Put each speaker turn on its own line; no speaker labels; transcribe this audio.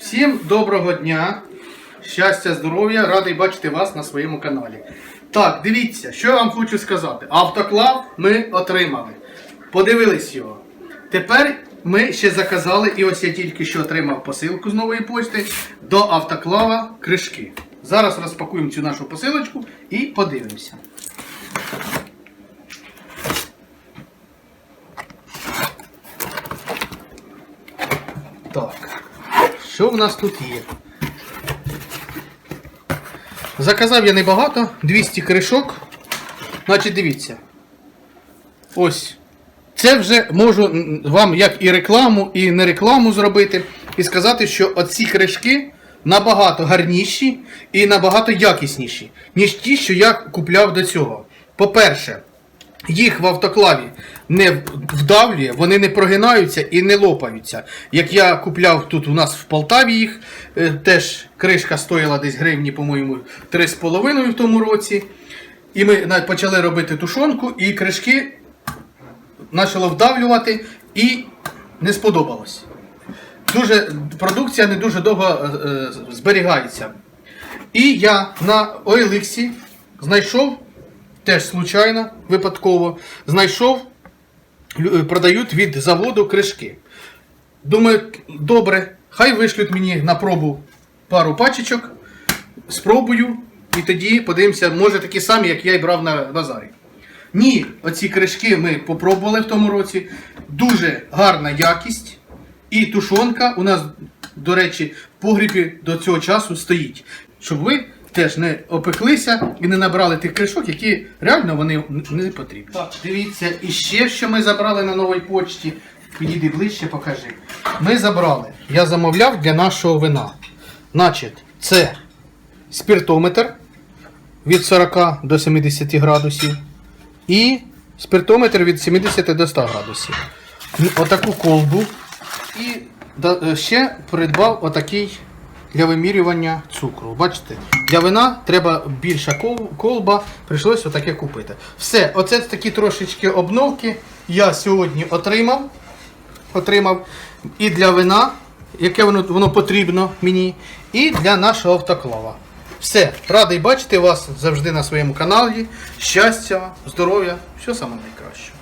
Всім доброго дня, щастя, здоров'я, радий бачити вас на своєму каналі. Так, дивіться, що я вам хочу сказати. Автоклав ми отримали. Подивились його. Тепер ми ще заказали, і ось я тільки що отримав посилку з нової почти до автоклава кришки. Зараз розпакуємо цю нашу посилочку і подивимося. Так, що в нас тут є? Заказав я небагато, 200 кришок. Значить, дивіться. Ось. Це вже можу вам як і рекламу, і не рекламу зробити. І сказати, що оці кришки набагато гарніші і набагато якісніші, ніж ті, що я купляв до цього. По-перше, їх в автоклаві не вдавлює, вони не прогинаються і не лопаються. Як я купляв тут у нас в Полтаві їх, е, теж кришка стоїла десь гривні, по-моєму, 3,5 в тому році. І ми почали робити тушонку, і кришки почало вдавлювати і не сподобалось. Дуже, продукція не дуже довго е, е, зберігається. І я на OLX знайшов, теж случайно, випадково, знайшов, е, продають від заводу кришки. Думаю, добре, хай вишлють мені на пробу пару пачечок, спробую, і тоді подивимося, може такі самі, як я і брав на базарі. Ні, оці кришки ми попробували в тому році. Дуже гарна якість. І тушонка у нас, до речі, в погрібі до цього часу стоїть. Щоб ви теж не опеклися і не набрали тих кришок, які реально вони не потрібні. Так, дивіться, і ще що ми забрали на новій почті. Підійди ближче, покажи. Ми забрали. Я замовляв для нашого вина. Значить, це спиртометр від 40 до 70 градусів. І спиртометр від 70 до 100 градусів. Отаку колбу. І е, ще придбав отакий для вимірювання цукру. Бачите, для вина треба більша колба, прийшлось отаке купити. Все, оце такі трошечки обновки я сьогодні отримав. Отримав і для вина, яке воно, воно потрібно мені, і для нашого автоклава. Все, радий бачити вас завжди на своєму каналі. Щастя, здоров'я, все найкраще.